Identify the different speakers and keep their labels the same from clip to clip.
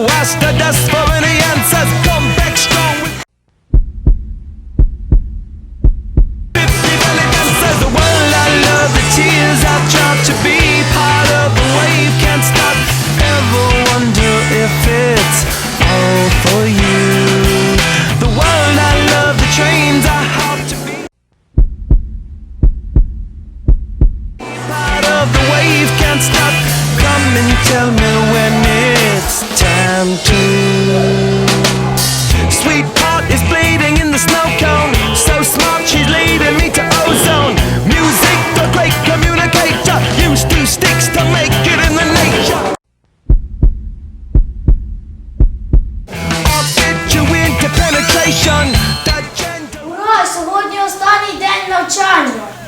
Speaker 1: Aşk dust ders, any
Speaker 2: yensiz день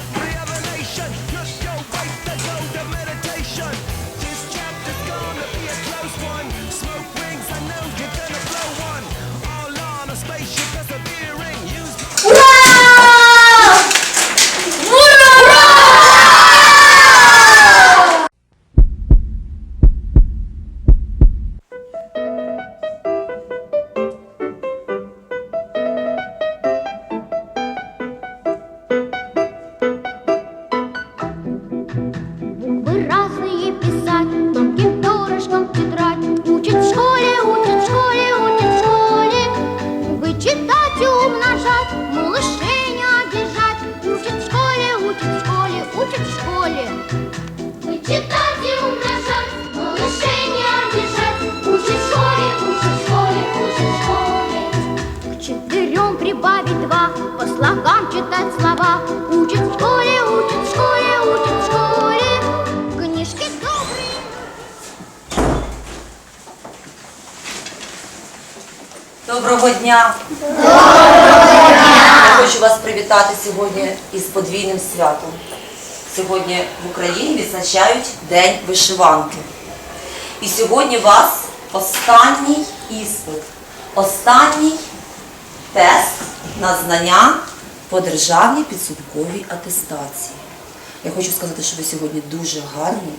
Speaker 3: Доброго дня! Доброго дня! Я хочу вас привітати сьогодні із подвійним святом. Сьогодні в Україні відзначають День вишиванки. І сьогодні у вас останній іспит, останній тест на знання по державній підсумковій атестації. Я хочу сказати, що ви сьогодні дуже гарні.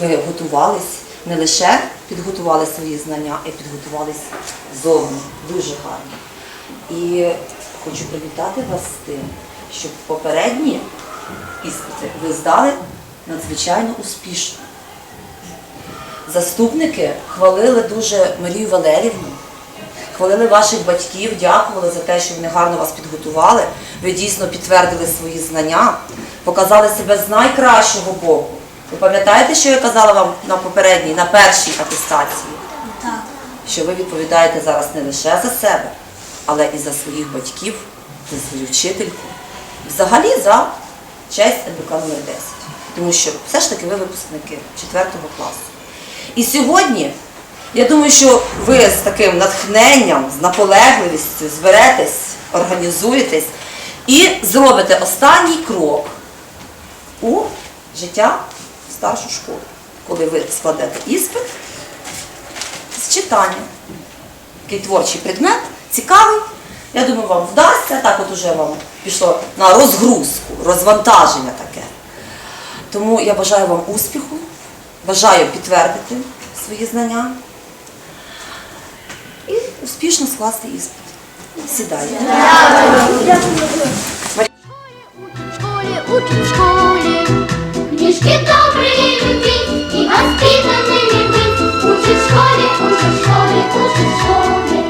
Speaker 3: Ви готувались, не лише підготували свої знання, а й підготувались зовні. Дуже гарно. І хочу привітати вас з тим, що попередні іспити ви здали надзвичайно успішно. Заступники хвалили дуже Марію Валерівну, хвалили ваших батьків, дякували за те, що вони гарно вас підготували. Ви дійсно підтвердили свої знання, показали себе з найкращого боку. Ви пам'ятаєте, що я казала вам на попередній, на першій атестації?
Speaker 2: Так.
Speaker 3: Що ви відповідаєте зараз не лише за себе, але і за своїх батьків, за свою вчительку. Взагалі за честь НБК номер 10. Тому що все ж таки ви випускники 4 класу. І сьогодні, я думаю, що ви з таким натхненням, з наполегливістю зберетесь, організуєтесь і зробите останній крок у життя старшу школу, коли ви складете іспит з читання. Такий творчий предмет, цікавий. Я думаю, вам вдасться, так от уже вам пішло на розгрузку, розвантаження таке. Тому я бажаю вам успіху, бажаю підтвердити свої знання і успішно скласти іспит. Сідайте.
Speaker 4: в школе, учат в школе Книжки добрые любить и воспитанными быть Учат в школе, учат в школе, учат в школе.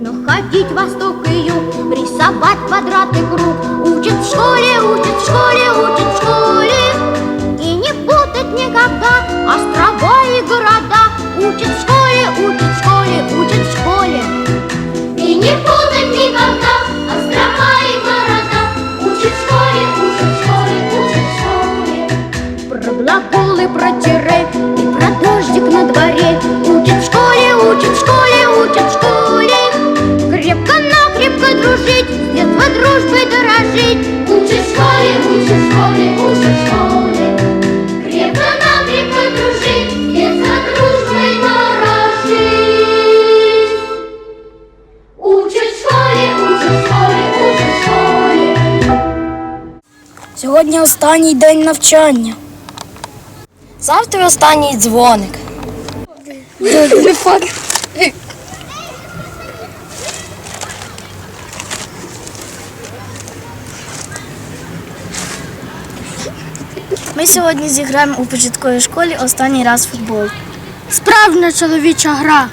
Speaker 4: Но ходить восток и юг, рисовать квадрат и круг Учат в школе, уча школі, уча школі, крепко нам крепко дружить, і за дружбою ворожить. Уча школі, уча.
Speaker 5: Сьогодні останній день навчання.
Speaker 6: Завтра останній дзвоник.
Speaker 5: Сьогодні зіграємо у початковій школі останній раз футбол.
Speaker 7: Справжня чоловіча гра.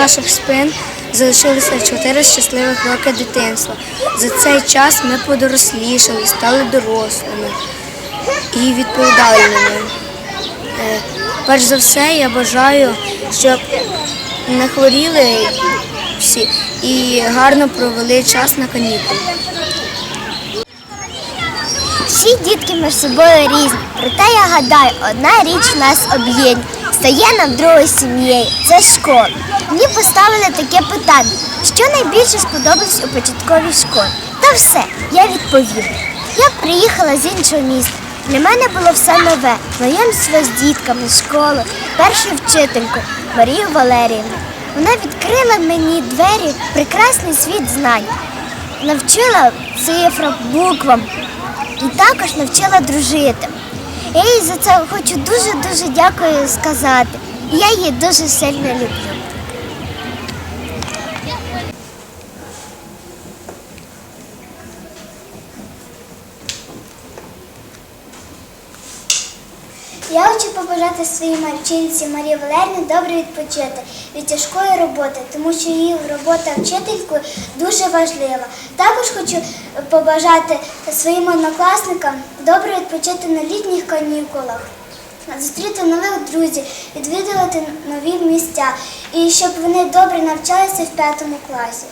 Speaker 5: Наших спин залишилися чотири щасливих роки дитинства. За цей час ми подорослішали, стали дорослими і відповідальними. Е, Перш за все, я бажаю, щоб не хворіли всі і гарно провели час на канікулах.
Speaker 7: Всі дітки між собою різні, проте я гадаю, одна річ нас об'єднує. Стає нам другою сім'єю. Це школа. Мені поставили таке питання, що найбільше сподобалось у початковій школі. Та все, я відповім. Я приїхала з іншого міста. Для мене було все нове. Знайомство з дітками, школу, першу вчительку Марію Валеріївну. Вона відкрила мені двері прекрасний світ знань навчила цифрам, буквам і також навчила дружити. Я їй за це хочу дуже-дуже дякую сказати. Я її дуже сильно люблю. Я хочу побажати своїй вчительці Марії Валерівні добре відпочити від тяжкої роботи, тому що її робота вчителькою дуже важлива. Також хочу побажати своїм однокласникам добре відпочити на літніх канікулах, зустріти нових друзів, відвідувати нові місця і щоб вони добре навчалися в п'ятому класі.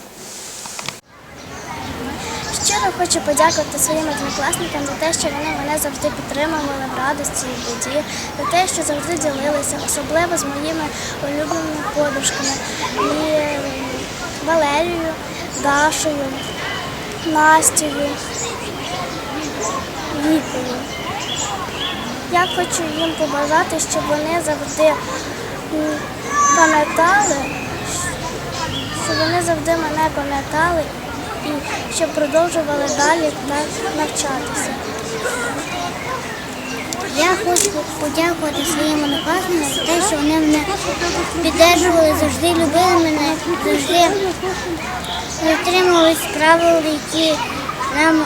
Speaker 8: Щиро хочу подякувати своїм однокласникам за те, що вони мене завжди підтримували в радості і біді, за те, що завжди ділилися, особливо з моїми улюбленими подружками і Валерією, Дашою, Настею, Вікою. Я хочу їм побажати, щоб вони завжди пам'ятали, щоб вони завжди мене пам'ятали і щоб продовжували далі навчатися.
Speaker 9: Я хочу подякувати своїм однокласникам за те, що вони мене підтримували, завжди любили мене, завжди дотримувались правил, які нам е,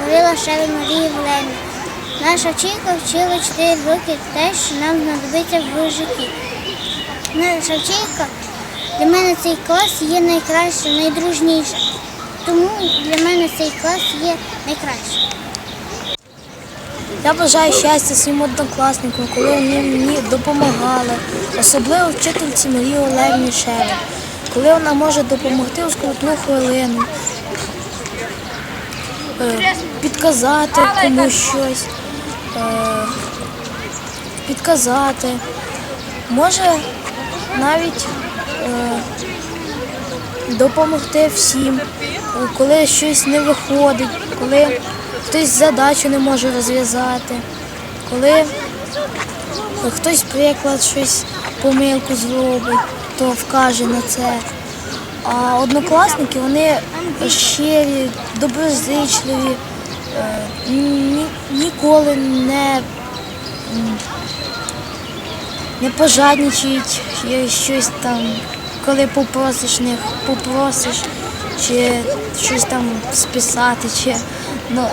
Speaker 9: говорила Шевель Марія Валерівна. Наша вчителька вчила 4 роки те, що нам знадобиться в житті. Наша вчителька для мене цей клас є найкращим, найдружнішим. Тому для мене цей клас є найкращим.
Speaker 5: Я бажаю щастя своїм однокласникам, коли вони мені допомагали, особливо вчительці Марії Олегні Шевель, коли вона може допомогти у скрутну хвилину, е, підказати комусь щось, е, підказати, може навіть е, допомогти всім, е, коли щось не виходить, коли хтось задачу не може розв'язати, коли хтось приклад щось помилку зробить, то вкаже на це. А однокласники вони щирі, доброзичливі, е, ні, ніколи не, не пожадничають щось там, коли попросиш них, попросиш, чи щось там списати, чи ну,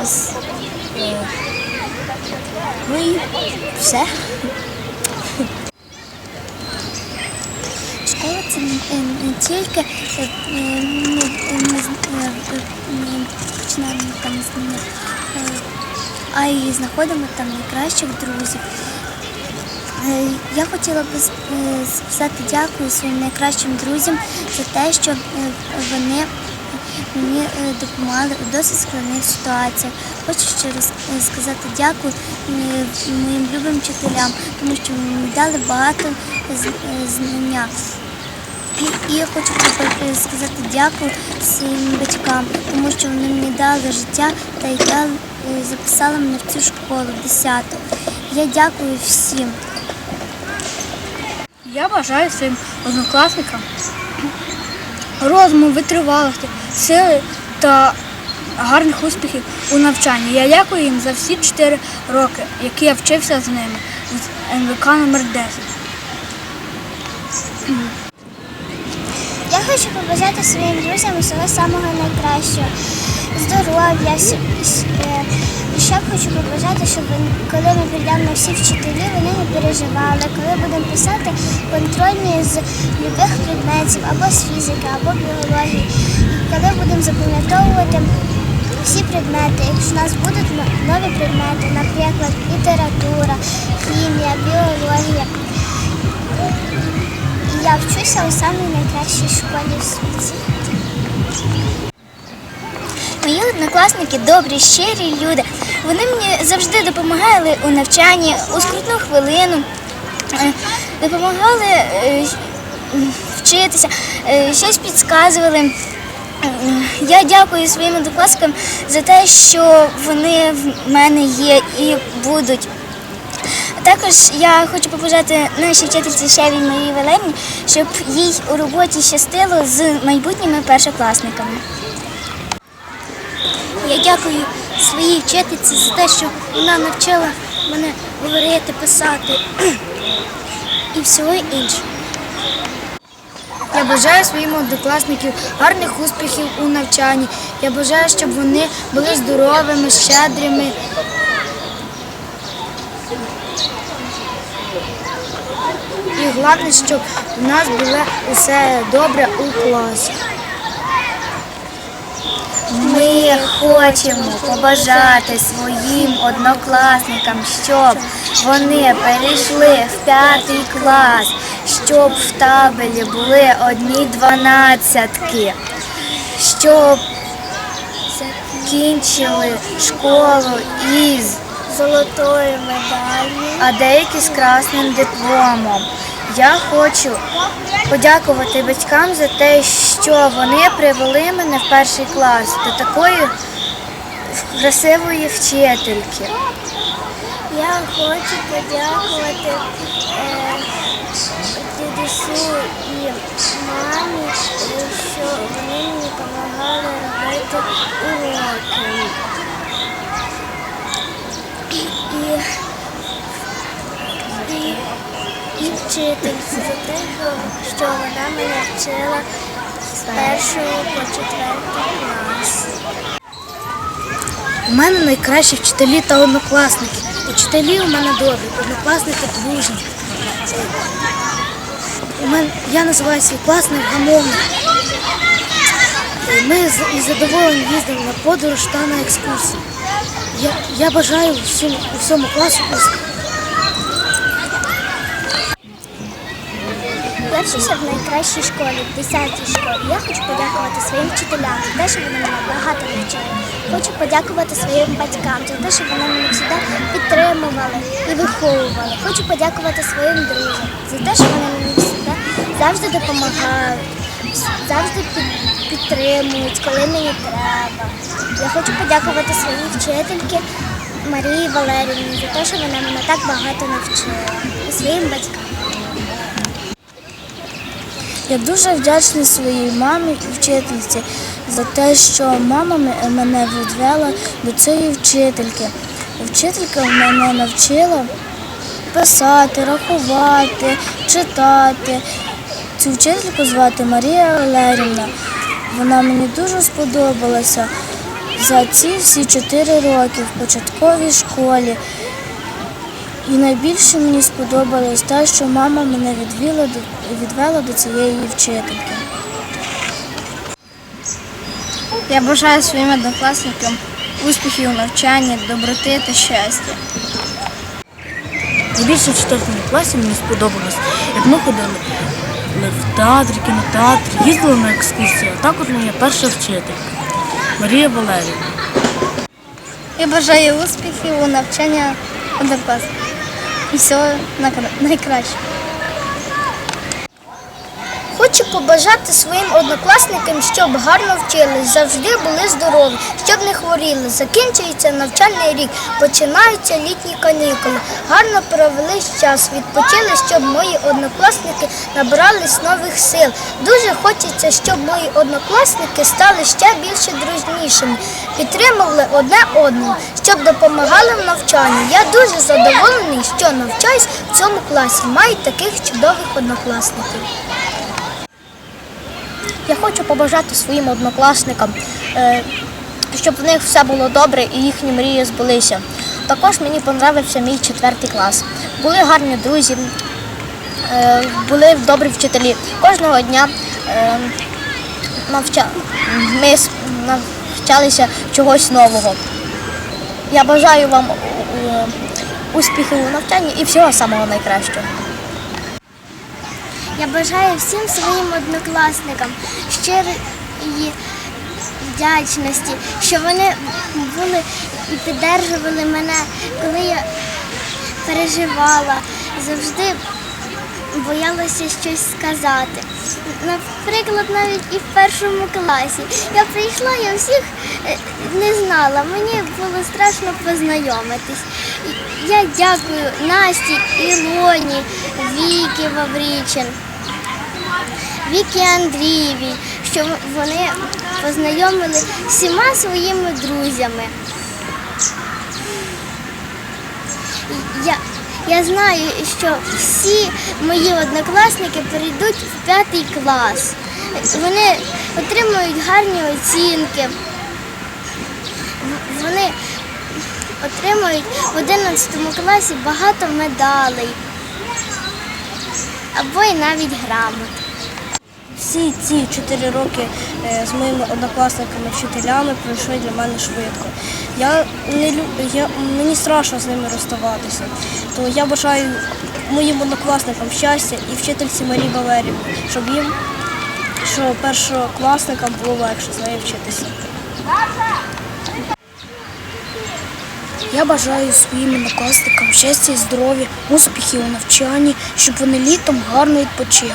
Speaker 5: ну і все.
Speaker 9: Школа це не, е, тільки е, ну, починаємо там з ними, а й знаходимо там найкращих друзів. Е, Я хотіла б е, сказати дякую своїм найкращим друзям за те, що е, вони мені допомагали у досить складних ситуаціях. Хочу ще раз сказати дякую моїм любим вчителям, тому що мені дали багато знання. І, я хочу сказати дякую своїм батькам, тому що вони мені дали життя та е, записали мене в цю школу 10. Я дякую всім.
Speaker 8: Я бажаю своїм однокласникам розуму, витривалості, сили та гарних успіхів у навчанні. Я дякую їм за всі 4 роки, які я вчився з ними з НВК номер 10.
Speaker 9: Я хочу побажати своїм друзям усього самого найкращого, здоров'я. е, ще хочу побажати, щоб коли ми прийдемо на всі вчителі, вони не переживали, коли будемо писати контрольні з любих предметів, або з фізики, або біології. Коли будемо запам'ятовувати всі предмети, якщо у нас будуть нові предмети, наприклад, література, хімія, біологія. Я вчуся у найкращій школі в світі. Мої однокласники добрі, щирі люди. Вони мені завжди допомагали у навчанні, у скрутну хвилину, е, допомагали е, вчитися, е, щось підказували. Я дякую своїм однокласникам за те, що вони в мене є і будуть. Також я хочу побажати нашій вчительці Шеві Марії Валерівні, щоб їй у роботі щастило з майбутніми першокласниками. Я дякую своїй вчительці за те, що вона навчила мене говорити, писати і всього іншого.
Speaker 10: Я бажаю своїм однокласникам гарних успіхів у навчанні. Я бажаю, щоб вони були здоровими, щедрими. І головне, щоб в нас було усе добре у класі.
Speaker 9: Ми хочемо побажати своїм однокласникам, щоб вони перейшли в п'ятий клас, щоб в табелі були одні дванадцятки, щоб
Speaker 5: закінчили школу із
Speaker 9: Золотою медаллю.
Speaker 5: а деякі з красним дипломом. Я хочу подякувати батькам за те, що вони привели мене в перший клас до такої красивої вчительки.
Speaker 9: Я хочу подякувати е, дідусю і мамі, що вони мені допомагали робити уроки. І, і, і вчительці за те, що- вона мене вчила з першого по четвертий клас.
Speaker 5: У мене найкращі вчителі та однокласники. Учителі у мене добрі, однокласники дружні. У мене, я називаю свій клас невгамовний. Ми з- із задоволенням їздимо на подорож та на екскурсії. Я, я бажаю всім, усьому класу успіху.
Speaker 9: Я в найкращій школі, в 10-й школі. Я хочу подякувати своїм вчителям за те, що вони мене багато навчили. Хочу подякувати своїм батькам за те, що вони мене завжди підтримували і виховували. Хочу подякувати своїм друзям за те, що вони мені завжди, завжди допомагають, завжди підтримують, коли мені треба. Я хочу подякувати своїй вчительці Марії Валерівні за те, що вона мене так багато навчила. І своїм батькам.
Speaker 5: Я дуже вдячний своїй мамі і вчительці за те, що мама мене відвела до цієї вчительки. Вчителька мене навчила писати, рахувати, читати. Цю вчительку звати Марія Валерівна. Вона мені дуже сподобалася за ці всі чотири роки в початковій школі. І найбільше мені сподобалось те, що мама мене відвела до, відвела до цієї вчительки. Я бажаю своїм однокласникам успіхів у навчанні, доброти та щастя.
Speaker 11: Найбільше в 4 класі мені сподобалось, як ми ходили в театр, кінотеатр, їздили на екскурсії, а також моя перша вчителька Марія Валерівна.
Speaker 5: Я бажаю успіхів у навчанні однокласників. І всього найкращого.
Speaker 9: Хочу побажати своїм однокласникам, щоб гарно вчились, завжди були здорові, щоб не хворіли. Закінчується навчальний рік, починаються літні канікули. Гарно провели час, відпочили, щоб мої однокласники набрались нових сил. Дуже хочеться, щоб мої однокласники стали ще більше дружнішими, підтримували одне одного, щоб допомагали в навчанні. Я дуже задоволений, що навчаюсь в цьому класі. Маю таких чудових однокласників.
Speaker 12: Я хочу побажати своїм однокласникам, е, щоб в них все було добре і їхні мрії збулися. Також мені понравився мій четвертий клас. Були гарні друзі, е, були добрі вчителі. Кожного дня е, ми навчалися чогось нового. Я бажаю вам успіхів у навчанні і всього самого найкращого.
Speaker 9: Я бажаю всім своїм однокласникам щирої вдячності, що вони були і підтримували мене, коли я переживала, завжди боялася щось сказати. Наприклад, навіть і в першому класі. Я прийшла, я всіх е, не знала. Мені було страшно познайомитись. Я дякую Насті, Ілоні, Вікі Ваврічин. Вікі Андрієві, що вони познайомили всіма своїми друзями. Я, я знаю, що всі мої однокласники перейдуть в п'ятий клас. Вони отримують гарні оцінки. Вони отримують в 11 класі багато медалей або й навіть грамот.
Speaker 5: Всі ці чотири роки е, з моїми однокласниками, вчителями пройшли для мене швидко. Я не я, мені страшно з ними розставатися. То я бажаю моїм однокласникам щастя і вчительці Марії Валерівні, щоб їм, що першокласникам було легше з нею вчитися. Я бажаю своїм однокласникам щастя і здоров'я, успіхів у навчанні, щоб вони літом гарно відпочили.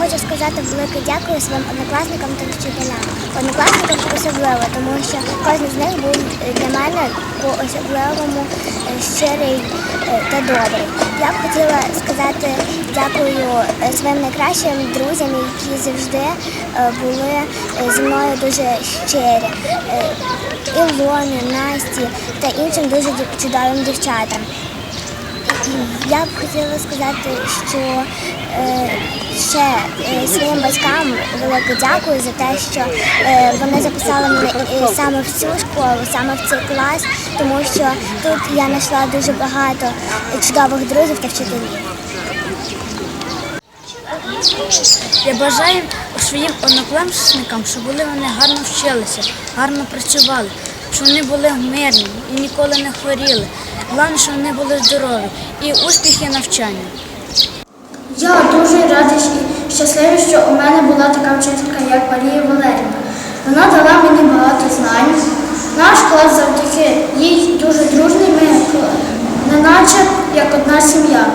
Speaker 9: Хочу сказати велике дякую своїм однокласникам та вчителям. Однокласникам особливо, тому що кожен з них був для мене по особливому е, щирий е, та добрий. Я б хотіла сказати дякую е, своїм найкращим друзям, які завжди були зі мною дуже щирі. Ілоні, Насті та іншим дуже чудовим дівчатам. Я б хотіла сказати, що ще е, своїм батькам велике дякую за те, що е, вони записали мене е, саме в цю школу, саме в цей клас, тому що тут я знайшла дуже багато чудових друзів та вчителів.
Speaker 5: Я бажаю своїм однокласникам, щоб вони гарно вчилися, гарно працювали, щоб вони були мирні і ніколи не хворіли. Головне, щоб вони були здорові і успіхи навчання.
Speaker 13: Я дуже радий і щасливий, що у мене була така вчителька, як Марія Валерівна. Вона дала мені багато знань. Наш клас завдяки їй дуже дружний, ми неначе як одна сім'я.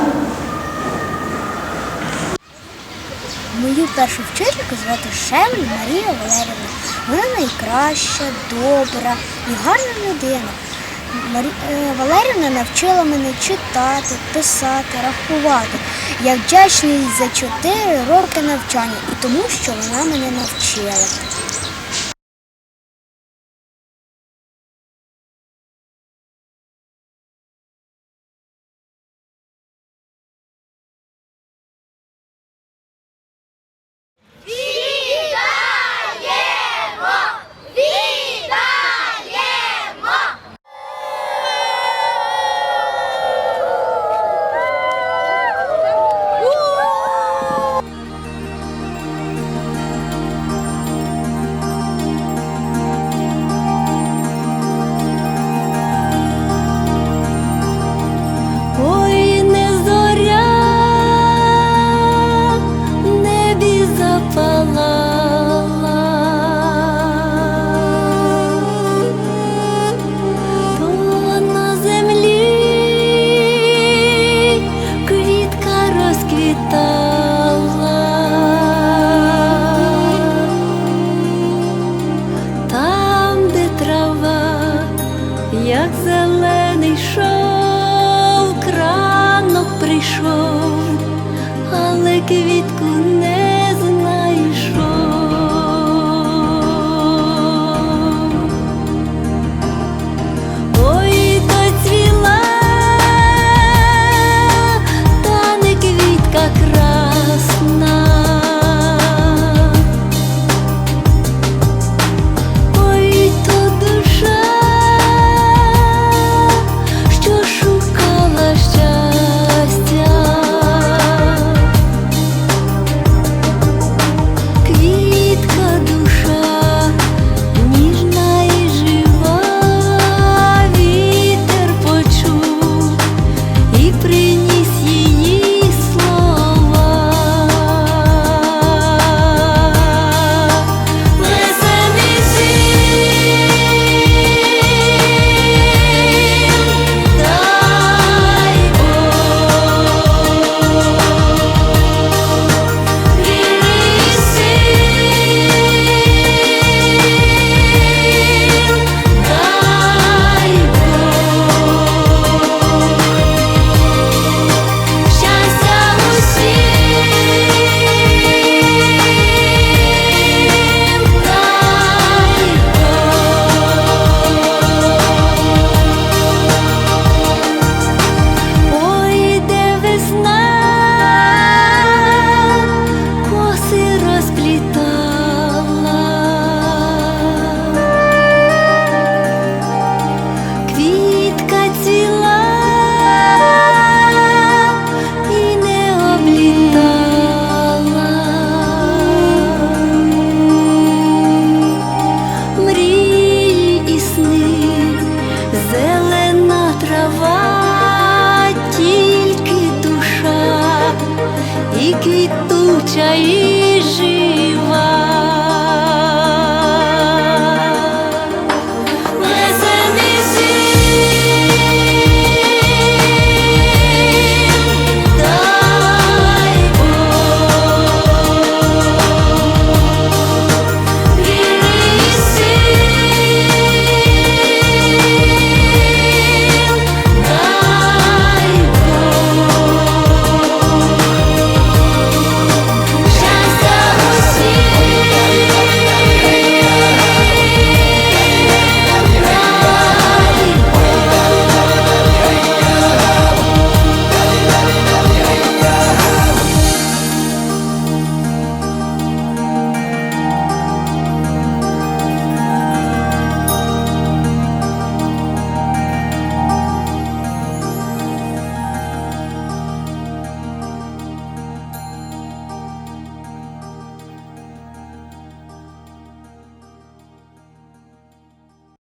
Speaker 12: Мою першу вчительку звати Шевель Марія Валерівна. Вона найкраща, добра і гарна людина. Е, Валерівна навчила мене читати, писати, рахувати. Я вдячний за 4 роки навчання і тому, що вона мене навчила.